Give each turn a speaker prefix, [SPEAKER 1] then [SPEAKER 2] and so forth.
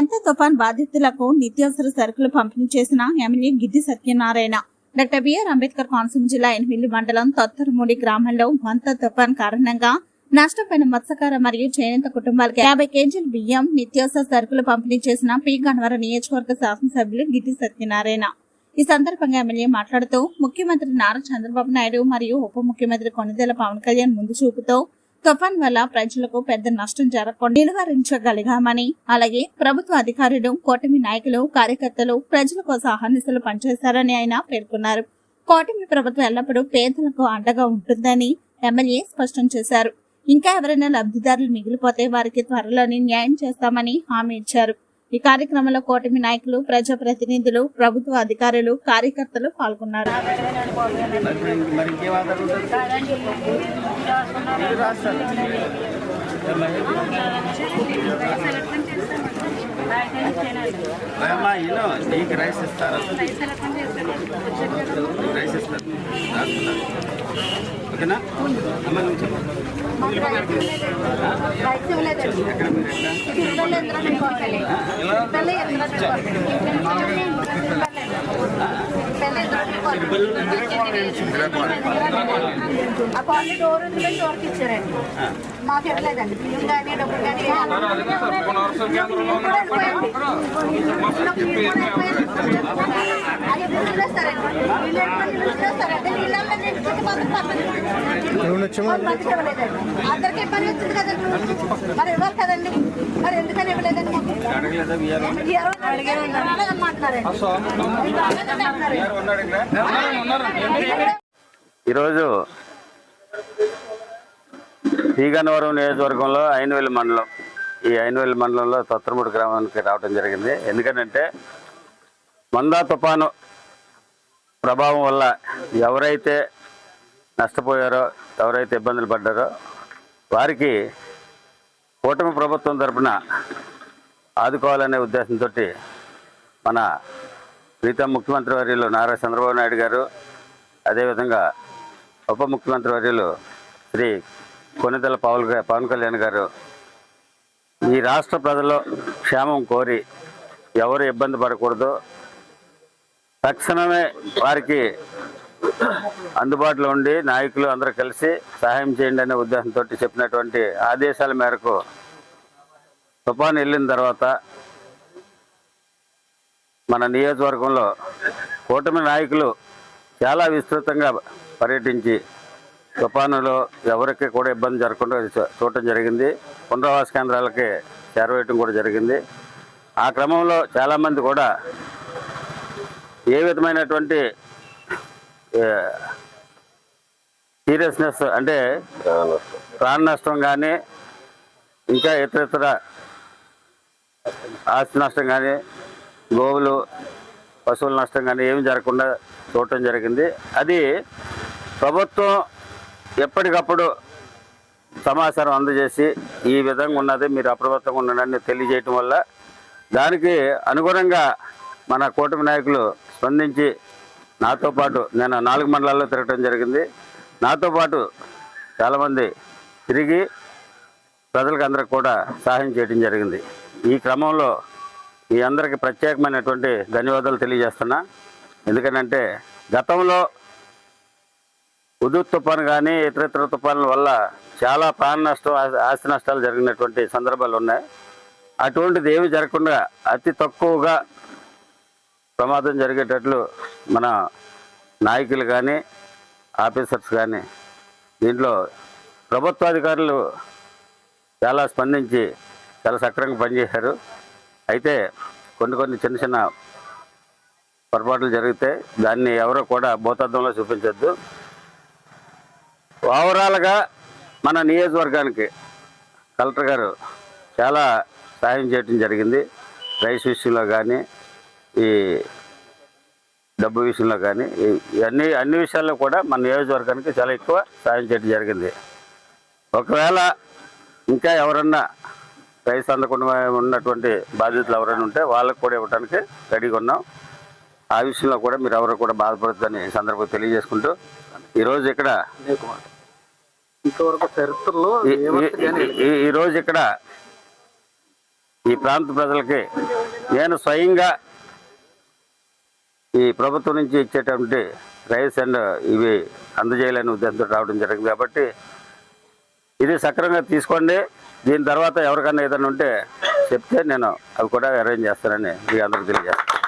[SPEAKER 1] మెంత తుఫాన్ బాధితులకు నిత్యావసర సరుకులు పంపిణీ చేసిన MLA Giddi Satyanarayana. Doctor BR Ambedkar Konaseema జిల్లా ఎనిమిది మండలం తొత్తరమూడి గ్రామంలో వంత తుఫాన్ కారణంగా నష్టపోయిన మత్స్యకార మరియు చేనేత కుటుంబాలకు యాభై కేజీల బియ్యం నిత్యావసర సరుకులు పంపిణీ చేసిన పి. గన్నవరం నియోజకవర్గ శాసనసభ్యులు గిడ్డి సత్యనారాయణ. ఈ సందర్భంగా ఎమ్మెల్యే మాట్లాడుతూ ముఖ్యమంత్రి నారా చంద్రబాబు నాయుడు మరియు ఉప ముఖ్యమంత్రి కొనిదెల పవన్ కళ్యాణ్ ముందు చూపుతో తుఫాన్ వల్ల ప్రజలకు పెద్ద నష్టం జరగకుండా నిలువరించగలిగామని అలాగే ప్రభుత్వ అధికారులు కూటమి నాయకులు కార్యకర్తలు ప్రజల కోసం అహర్నిశలు పనిచేశారని ఆయన పేర్కొన్నారు. కూటమి ప్రభుత్వం ఎల్లప్పుడూ పేదలకు అండగా ఉంటుందని ఎమ్మెల్యే స్పష్టం చేశారు. ఇంకా ఎవరైనా లబ్ధిదారులు మిగిలిపోతే వారికి త్వరలోనే న్యాయం చేస్తామని హామీ ఇచ్చారు. ఈ కార్యక్రమంలో కూటమి నాయకులు ప్రజాప్రతినిధులు ప్రభుత్వ అధికారులు కార్యకర్తలు పాల్గొన్నారు.
[SPEAKER 2] మరి అమ్మా ఇను నీకు రైస్ రైస్ ఇస్తారు. ఓకేనా? అమ్మ నువ్వు చెప్పు. ఎక్కడ? మీరు
[SPEAKER 3] ఆ కాలనీ డోర్ డోర్కి ఇచ్చారండి. మాకు ఇవ్వలేదండి. బియ్యం కానీ డబ్బులు కానీ అందరికి ఇబ్బంది వచ్చింది కదండి మరి ఇవ్వాలి కదండి. మరి ఎందుకని ఇవ్వలేదండి మాకు?
[SPEAKER 2] అడగలేదా శ్రీగన్నవరం నియోజకవర్గంలో ఐనవేలి మండలం ఈ ఐనవేలి మండలంలో తొత్తరమూడి గ్రామానికి రావడం జరిగింది. ఎందుకంటే మందా తుఫాను ప్రభావం వల్ల ఎవరైతే నష్టపోయారో ఎవరైతే ఇబ్బందులు పడ్డారో వారికి కూటమి ప్రభుత్వం తరఫున ఆదుకోవాలనే ఉద్దేశంతో మన ప్రీతం ముఖ్యమంత్రి వర్యులు నారా చంద్రబాబు నాయుడు గారు అదేవిధంగా ఉప ముఖ్యమంత్రి వర్యులు శ్రీ కొనిదెల పవన్ పవన్ కళ్యాణ్ గారు ఈ రాష్ట్ర ప్రజల క్షేమం కోరి ఎవరు ఇబ్బంది పడకూడదు. తక్షణమే వారికి అందుబాటులో ఉండి నాయకులు అందరూ కలిసి సహాయం చేయండి అనే ఉద్దేశంతో చెప్పినటువంటి ఆదేశాల మేరకు తుఫాన్ వెళ్ళిన తర్వాత మన నియోజకవర్గంలో కూటమి నాయకులు చాలా విస్తృతంగా పర్యటించి తుఫానులో ఎవరికి కూడా ఇబ్బంది జరగకుండా చూ- చూడటం జరిగింది. పునరావాస కేంద్రాలకి చేరవేయటం కూడా జరిగింది. ఆ క్రమంలో చాలామంది కూడా ఏ విధమైనటువంటి సీరియస్నెస్ అంటే ప్రాణ నష్టం కానీ ఇంకా ఇతర ఇతర ఆస్తి నష్టం కానీ గోవులు పశువుల నష్టం కానీ ఏమి జరగకుండా చూడటం జరిగింది. అది ప్రభుత్వం ఎప్పటికప్పుడు సమాచారం అందజేసి ఈ విధంగా ఉన్నది మీరు అప్రమత్తంగా ఉండడాన్ని తెలియజేయటం వల్ల దానికి అనుగుణంగా మన కూటమి నాయకులు స్పందించి నాతో పాటు నేను నాలుగు మండలాల్లో తిరగటం జరిగింది. నాతో పాటు చాలామంది తిరిగి ప్రజలకు అందరికి కూడా సహాయం చేయడం జరిగింది. ఈ క్రమంలో మీ అందరికీ ప్రత్యేకమైనటువంటి ధన్యవాదాలు తెలియజేస్తున్నా. ఎందుకంటే గతంలో ఉదు తుఫాను కానీ ఇతర ఇతర తుఫానుల వల్ల చాలా ప్రాణ నష్టం ఆస్తి నష్టాలు జరిగినటువంటి సందర్భాలు ఉన్నాయి. అటువంటిది ఏమి జరగకుండా అతి తక్కువగా ప్రమాదం జరిగేటట్లు మన నాయకులు కానీ ఆఫీసర్స్ కానీ దీంట్లో ప్రభుత్వాధికారులు చాలా స్పందించి చాలా సక్రమంగా పనిచేశారు. అయితే కొన్ని కొన్ని చిన్న చిన్న పొరపాట్లు జరిగితే దాన్ని ఎవరో కూడా భూతద్దంలో చూపించొద్దు. ఓవరాల్గా మన నియోజకవర్గానికి కలెక్టర్ గారు చాలా సహాయం చేయడం జరిగింది. రైస్ విషయంలో కానీ ఈ డబ్బు విషయంలో కానీ ఇవన్నీ అన్ని అన్ని విషయాల్లో కూడా మన నియోజకవర్గానికి చాలా ఎక్కువ సహాయం చేయడం జరిగింది. ఒకవేళ ఇంకా ఎవరన్నా రైస్ అందకుండా ఉన్నటువంటి బాధ్యతలు ఎవరైనా ఉంటే వాళ్ళకు కూడా ఇవ్వడానికి రెడీగా ఉన్నాం. ఆ విషయంలో కూడా మీరు ఎవరు కూడా బాధపడద్దని సందర్భంగా తెలియజేసుకుంటూ ఈరోజు ఇక్కడ
[SPEAKER 4] ఇంతవరకు చరిత్రలో
[SPEAKER 2] ఈ- రోజు ఇక్కడ ఈ ప్రాంత ప్రజలకి నేను స్వయంగా ఈ ప్రభుత్వం నుంచి ఇచ్చేటువంటి రైస్ అండ్ ఇవి అందజేయాలని ఉద్దేశంతో రావడం జరిగింది. కాబట్టి ఇది సక్రమంగా తీసుకోండి. దీని తర్వాత ఎవరికన్నా ఏదైనా ఉంటే చెప్తే నేను అవి కూడా అరేంజ్ చేస్తానని మీ అందరికి తెలియజేస్తాను.